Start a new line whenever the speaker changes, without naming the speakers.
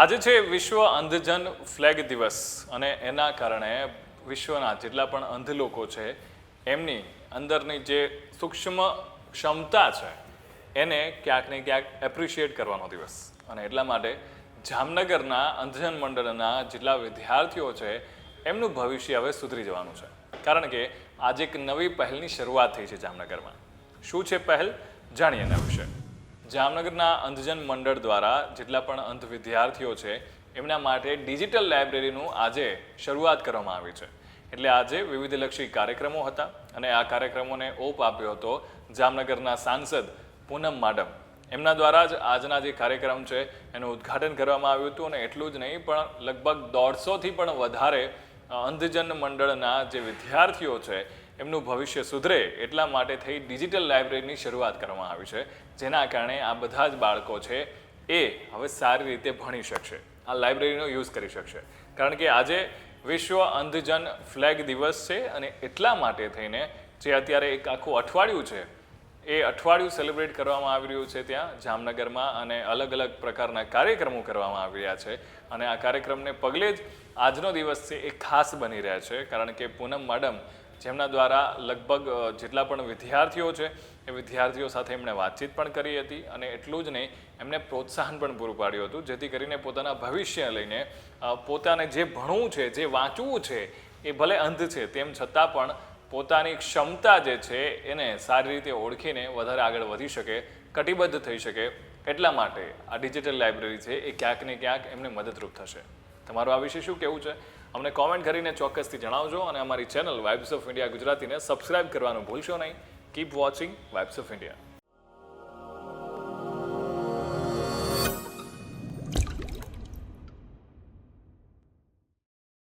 આજે છે વિશ્વ અંધજન ફ્લેગ દિવસ અને એના કારણે વિશ્વના જેટલા પણ અંધ લોકો છે, એમની અંદરની જે સૂક્ષ્મ ક્ષમતા છે, એને ક્યાંક ને ક્યાંક એપ્રિશિએટ કરવાનો દિવસ. અને એટલા માટે જામનગરના અંધજન મંડળના જેટલા વિદ્યાર્થીઓ છે, એમનું ભવિષ્ય હવે સુધરી જવાનું છે. કારણ કે આજે એક નવી પહેલની શરૂઆત થઈ છે જામનગરમાં. શું છે પહેલ? જાણીએ એના વિશે. જામનગરના અંધજન મંડળ દ્વારા જેટલા પણ અંધ વિદ્યાર્થીઓ છે, એમના માટે ડિજિટલ લાઇબ્રેરીનું આજે શરૂઆત કરવામાં આવી છે. એટલે આજે વિવિધલક્ષી કાર્યક્રમો હતા અને આ કાર્યક્રમોને ઓપ આપ્યો હતો જામનગરના સાંસદ પૂનમ માડમ. એમના દ્વારા જ આજના જે કાર્યક્રમ છે, એનું ઉદ્ઘાટન કરવામાં આવ્યું હતું અને એટલું જ નહીં, પણ લગભગ દોઢસોથી પણ વધારે અંધજન મંડળના જે વિદ્યાર્થીઓ છે એમનું ભવિષ્ય સુધરે એટલા માટે થઈ ડિજિટલ લાઇબ્રેરીની શરૂઆત કરવામાં આવી છે, જેના કારણે આ બધા જ બાળકો છે એ હવે સારી રીતે ભણી શકશે, આ લાઇબ્રેરીનો યુઝ કરી શકશે. કારણ કે આજે વિશ્વ અંધજન ફ્લેગ દિવસ છે અને એટલા માટે થઈને જે અત્યારે એક આખું અઠવાડિયું છે, એ અઠવાડિયું સેલિબ્રેટ કરવામાં આવી રહ્યું છે ત્યાં, જામનગરમાં અને અલગ અલગ પ્રકારના કાર્યક્રમો કરવામાં આવી રહ્યા છે. અને આ કાર્યક્રમને પગલે જ આજનો દિવસ છે એ ખાસ બની રહ્યા છે, કારણ કે પૂનમ મેડમ જેમના દ્વારા લગભગ જેટલા પણ વિદ્યાર્થીઓ છે, એ વિદ્યાર્થીઓ સાથે એમણે વાતચીત પણ કરી હતી અને એટલું જ નહીં, એમને પ્રોત્સાહન પણ પૂરું પાડ્યું હતું, જેથી કરીને પોતાના ભવિષ્ય લઈને પોતાને જે ભણવું છે, જે વાંચવું છે, એ ભલે અંધ છે, તેમ છતાં પણ પોતાની ક્ષમતા જે છે, એને સારી રીતે ઓળખીને વધારે આગળ વધી શકે, કટિબદ્ધ થઈ શકે, એટલા માટે આ ડિજિટલ લાઇબ્રેરી છે, એ ક્યાંક ને ક્યાંક એમને મદદરૂપ થશે. તમારું આ વિશે શું કહેવું છે? અમને કોમેન્ટ કરીને ચોક્કસથી જણાવજો અને અમારી ચેનલ વાઇબ્સ ઓફ ઇન્ડિયા ગુજરાતીને સબસ્ક્રાઇબ કરવાનું ભૂલશો નહીં. Keep watching vibes of India